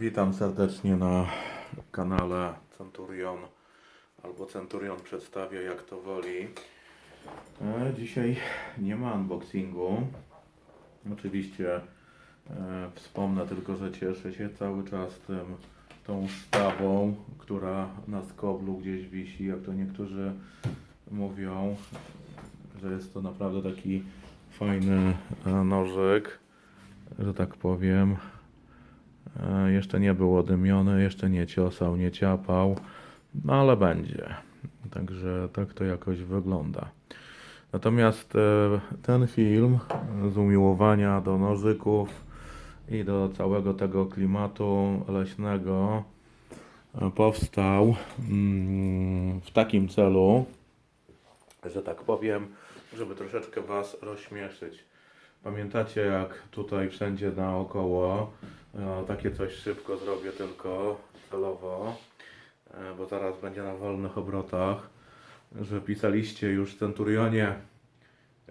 Witam serdecznie na kanale Centurion albo Centurion przedstawia jak to woli. E, Dzisiaj nie ma unboxingu. Oczywiście e, wspomnę tylko, że cieszę się cały czas tym, tą stawą, która na skoblu gdzieś wisi, jak to niektórzy mówią, że jest to naprawdę taki fajny e, nożyk, że tak powiem. E, Jeszcze nie był odymiony, jeszcze nie ciosał, nie ciapał, no ale będzie. Także tak to jakoś wygląda. Natomiast e, ten film z umiłowania do nożyków i do całego tego klimatu leśnego e, powstał mm, w takim celu, że tak powiem, żeby troszeczkę Was rozśmieszyć. Pamiętacie, jak tutaj wszędzie naokoło e, takie coś szybko zrobię tylko celowo, e, bo zaraz będzie na wolnych obrotach, że pisaliście już Centurionie,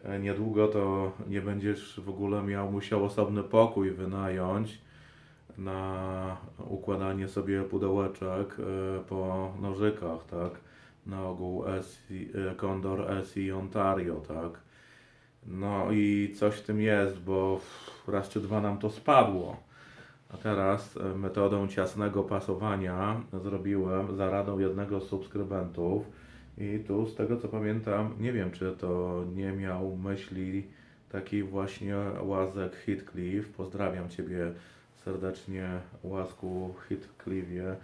e, niedługo to nie będziesz w ogóle miał, musiał osobny pokój wynająć na układanie sobie pudełeczek e, po nożykach, tak? Na ogół SI, Condor SI Ontario, tak? No i coś w tym jest, bo raz czy dwa nam to spadło. A teraz e, metodą ciasnego pasowania zrobiłem za radą jednego z subskrybentów i tu z tego co pamiętam, nie wiem czy to nie miał myśli taki właśnie Łazek Heathcliff. Pozdrawiam Ciebie serdecznie Łazku Heathcliffie.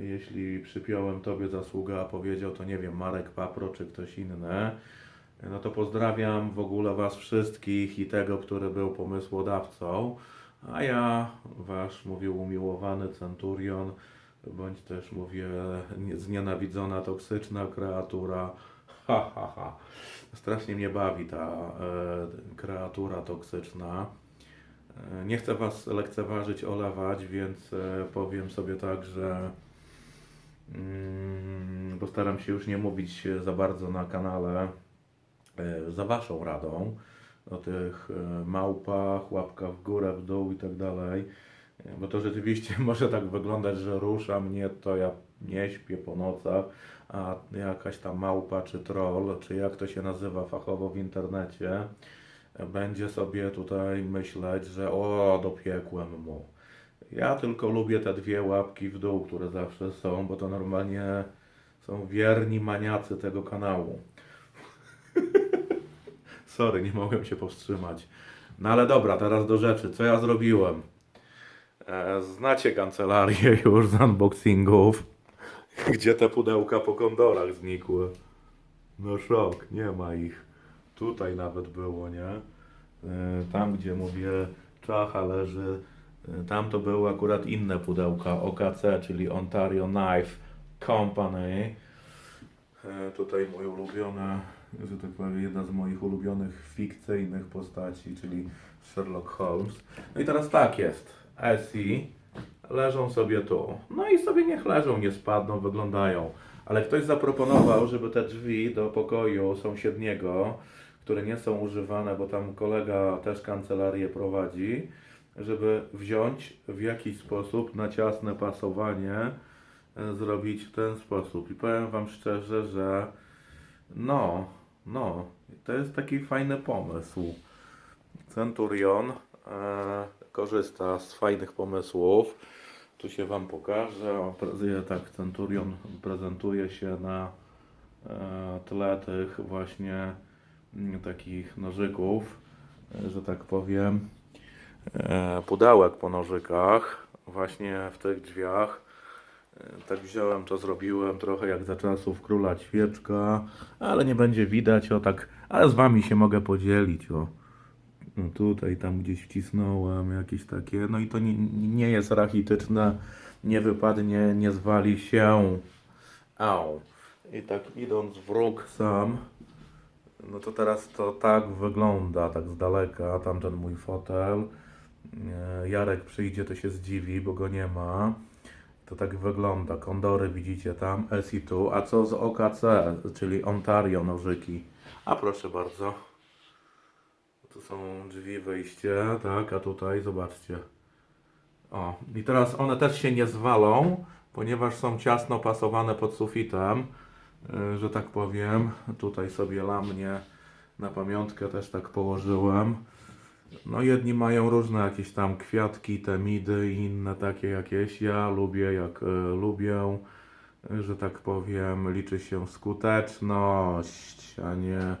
Jeśli przypiąłem Tobie zasługę, a powiedział to nie wiem, Marek Papro czy ktoś inny, no to pozdrawiam w ogóle Was wszystkich i tego, który był pomysłodawcą. A ja, Wasz, mówię, umiłowany centurion, bądź też mówię, nie- znienawidzona, toksyczna kreatura. Ha, ha, ha. Strasznie mnie bawi ta e, kreatura toksyczna. E, nie chcę Was lekceważyć, olewać, więc e, powiem sobie tak, że mm, postaram się już nie mówić za bardzo na kanale e, za Waszą radą o tych e, małpach, łapkach w górę, w dół i tak dalej. Bo to rzeczywiście może tak wyglądać, że rusza mnie to ja nie śpię po nocach, a jakaś tam małpa czy troll, czy jak to się nazywa fachowo w internecie, będzie sobie tutaj myśleć, że o, dopiekłem mu. Ja tylko lubię te dwie łapki w dół, które zawsze są, bo to normalnie są wierni maniacy tego kanału. Sorry, nie mogłem się powstrzymać. No ale dobra, teraz do rzeczy. Co ja zrobiłem? E, znacie kancelarię już z unboxingów, gdzie te pudełka po kondorach znikły. No szok, nie ma ich. Tutaj nawet było, nie? E, tam, gdzie mówię, czacha leży, e, tam to były akurat inne pudełka OKC, czyli Ontario Knife Company. E, Tutaj mój ulubiony, że tak powiem, jedna z moich ulubionych fikcyjnych postaci, czyli Sherlock Holmes. No i teraz tak jest. Essie leżą sobie tu. No i sobie niech leżą, nie spadną, wyglądają. Ale ktoś zaproponował, żeby te drzwi do pokoju sąsiedniego, które nie są używane, bo tam kolega też kancelarię prowadzi, żeby wziąć w jakiś sposób na ciasne pasowanie e, zrobić w ten sposób. I powiem Wam szczerze, że no, no, to jest taki fajny pomysł. Centurion e, korzysta z fajnych pomysłów. Tu się Wam pokażę. O, tak, Centurion prezentuje się na e, tle tych właśnie mm, takich nożyków, e, że tak powiem, e, pudełek po nożykach, właśnie w tych drzwiach. E, Tak wziąłem, to zrobiłem trochę jak za czasów króla ćwieczka, ale nie będzie widać, o tak, ale z wami się mogę podzielić, o. No tutaj, tam gdzieś wcisnąłem jakieś takie, no i to nie, nie jest rachityczne, nie wypadnie, nie zwali się. Au. I tak idąc w róg sam, no to teraz to tak wygląda, tak z daleka, tamten mój fotel. E, Jarek przyjdzie, to się zdziwi, bo go nie ma. To tak wygląda. Kondory widzicie tam, SI2. A co z OKC, czyli Ontario nożyki? A proszę bardzo. Tu są drzwi, wyjście, tak, a tutaj zobaczcie. O, i teraz one też się nie zwalą, ponieważ są ciasno pasowane pod sufitem, y, że tak powiem. Tutaj sobie lamnie na pamiątkę też tak położyłem. No jedni mają różne jakieś tam kwiatki, te midy i inne takie jakieś. Ja lubię jak y, lubię, y, że tak powiem, liczy się skuteczność, a nie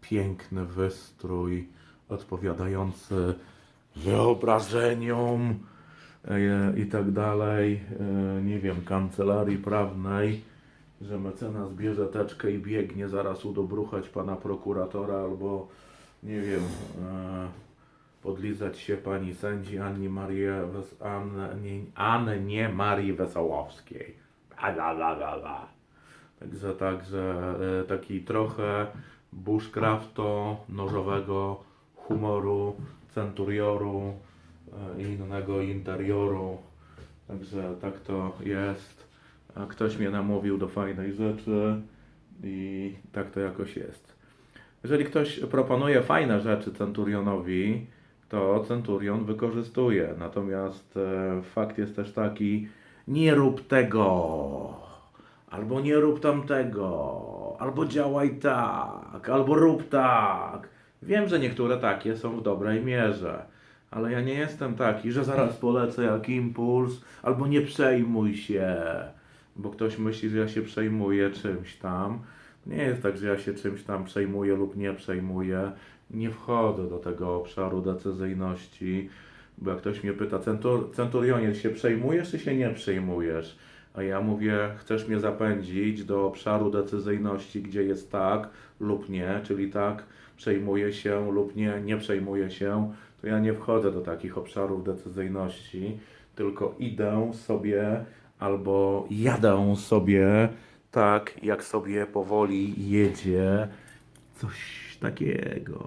piękny wystrój odpowiadający wyobrażeniom e, i tak dalej. E, nie wiem, kancelarii prawnej, że mecenas bierze teczkę i biegnie zaraz udobruchać pana prokuratora albo nie wiem, e, podlizać się pani sędzi Anni Marię Wes- Annie, Annie Marii Wesołowskiej. Bla, bla, bla, bla, bla. Także, także e, taki trochę bushcrafto, nożowego humoru, centurioru e, i innego interioru. Także tak to jest. A Ktoś mnie namówił do fajnej rzeczy i tak to jakoś jest. Jeżeli ktoś proponuje fajne rzeczy centurionowi, to centurion wykorzystuje. Natomiast e, fakt jest też taki, nie rób tego, albo nie rób tamtego, albo działaj tak, albo rób tak. Wiem, że niektóre takie są w dobrej mierze, ale ja nie jestem taki, że zaraz polecę jak impuls, albo nie przejmuj się, bo ktoś myśli, że ja się przejmuję czymś tam. Nie jest tak, że ja się czymś tam przejmuję lub nie przejmuję. Nie wchodzę do tego obszaru decyzyjności, bo jak ktoś mnie pyta, centur, centurionie, się przejmujesz czy się nie przejmujesz? A ja mówię, chcesz mnie zapędzić do obszaru decyzyjności, gdzie jest tak lub nie, czyli tak, przejmuję się lub nie, nie przejmuję się, to ja nie wchodzę do takich obszarów decyzyjności, tylko idę sobie albo jadę sobie tak, jak sobie powoli jedzie coś takiego.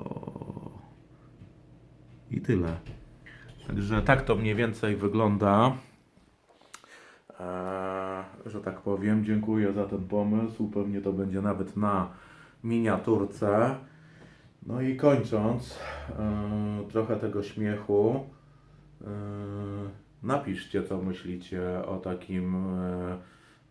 I tyle. Także tak to mniej więcej wygląda. Eee, że tak powiem, dziękuję za ten pomysł. Pewnie to będzie nawet na miniaturce. No i kończąc, eee, trochę tego śmiechu. Eee, napiszcie, co myślicie o takim eee,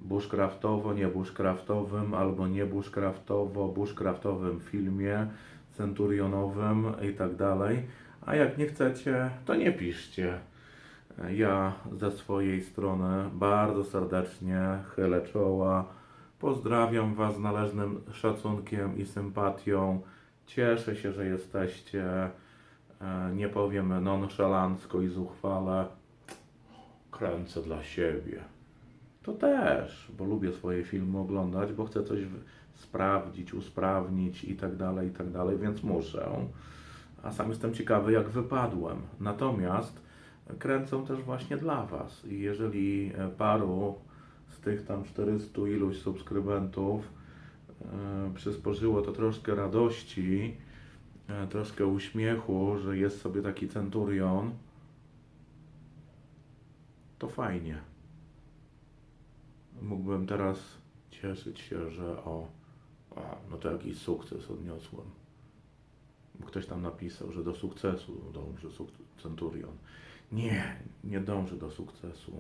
bushcraftowo, nie bushcraftowym, albo nie bushcraftowo, bushcraftowym filmie centurionowym i tak dalej. A jak nie chcecie, to nie piszcie. Ja ze swojej strony bardzo serdecznie chylę czoła. Pozdrawiam Was z należnym szacunkiem i sympatią. Cieszę się, że jesteście. E, Nie powiem nonszalancko i zuchwale. Kręcę dla siebie. To też, bo lubię swoje filmy oglądać, bo chcę coś sprawdzić, usprawnić i tak dalej, i tak dalej, więc muszę. A sam jestem ciekawy, jak wypadłem. Natomiast kręcą też właśnie dla Was. I jeżeli paru z tych tam 400 iluś subskrybentów e, przysporzyło to troszkę radości, e, troszkę uśmiechu, że jest sobie taki centurion, to fajnie. Mógłbym teraz cieszyć się, że o, no to jakiś sukces odniosłem. Bo ktoś tam napisał, że do sukcesu dąży centurion. Nie, nie dąży do sukcesu.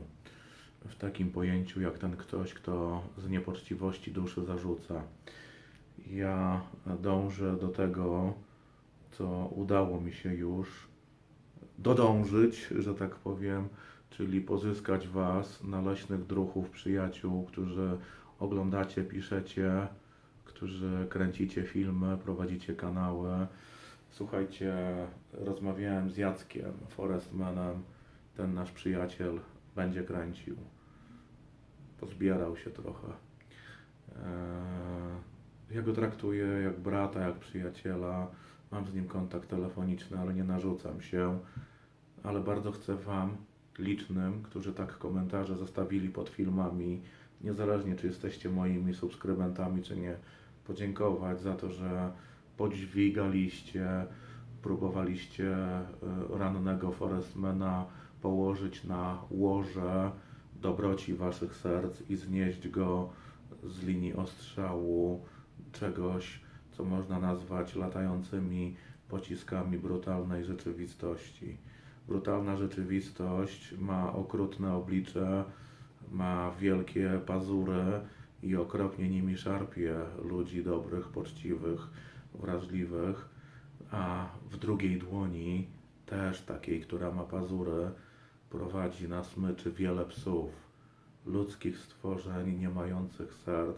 W takim pojęciu jak ten ktoś, kto z niepoczciwości duszy zarzuca. Ja dążę do tego, co udało mi się już dodążyć, że tak powiem, czyli pozyskać Was, naleśnych druhów, przyjaciół, którzy oglądacie, piszecie, którzy kręcicie filmy, prowadzicie kanały. Słuchajcie, rozmawiałem z Jackiem Forestmanem, ten nasz przyjaciel będzie kręcił. Pozbierał się trochę. Eee, Ja go traktuję jak brata, jak przyjaciela. Mam z nim kontakt telefoniczny, ale nie narzucam się. Ale bardzo chcę Wam, licznym, którzy tak komentarze zostawili pod filmami, niezależnie czy jesteście moimi subskrybentami, czy nie, podziękować za to, że podźwigaliście, próbowaliście e, rannego Forestmana położyć na łoże dobroci waszych serc i znieść go z linii ostrzału czegoś, co można nazwać latającymi pociskami brutalnej rzeczywistości. Brutalna rzeczywistość, ma okrutne oblicze, ma wielkie pazury i okropnie nimi szarpie ludzi dobrych, poczciwych, wrażliwych, a w drugiej dłoni, też takiej, która ma pazury, prowadzi na smyczy wiele psów, ludzkich stworzeń nie mających serc,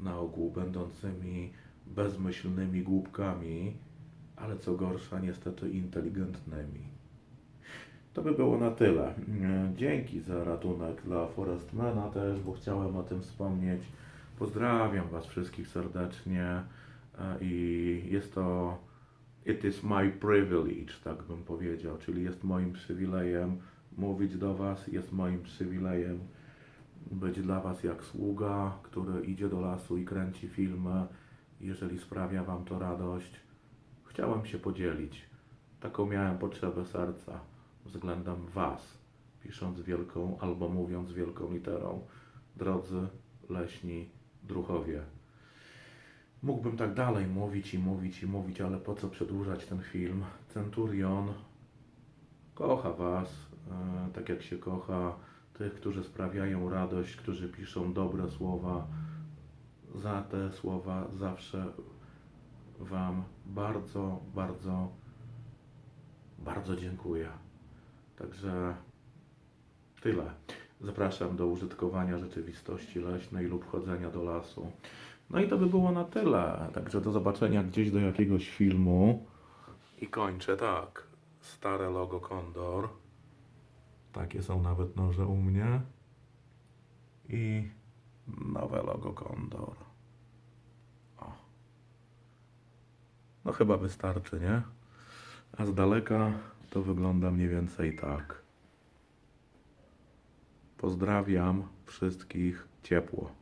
na ogół będącymi bezmyślnymi głupkami, ale co gorsza, niestety inteligentnymi. To by było na tyle. Mm, Dzięki za ratunek dla Forestmana też, bo chciałem o tym wspomnieć. Pozdrawiam Was wszystkich serdecznie e, i jest to it is my privilege, tak bym powiedział, czyli jest moim przywilejem mówić do Was, jest moim przywilejem być dla Was jak sługa, który idzie do lasu i kręci filmy, jeżeli sprawia Wam to radość. Chciałem się podzielić. Taką miałem potrzebę serca względem Was, pisząc wielką albo mówiąc wielką literą. Drodzy leśni druchowie. Mógłbym tak dalej mówić i mówić i mówić, ale po co przedłużać ten film? Centurion kocha Was, e, tak jak się kocha tych, którzy sprawiają radość, którzy piszą dobre słowa. Za te słowa zawsze Wam bardzo, bardzo, bardzo dziękuję. Także tyle. Zapraszam do użytkowania rzeczywistości leśnej lub chodzenia do lasu. No i to by było na tyle. Także do zobaczenia gdzieś do jakiegoś filmu. I kończę tak. Stare logo Kondor. Takie są nawet noże u mnie. I nowe logo Kondor. O. No chyba wystarczy, nie? A z daleka to wygląda mniej więcej tak. Pozdrawiam wszystkich ciepło.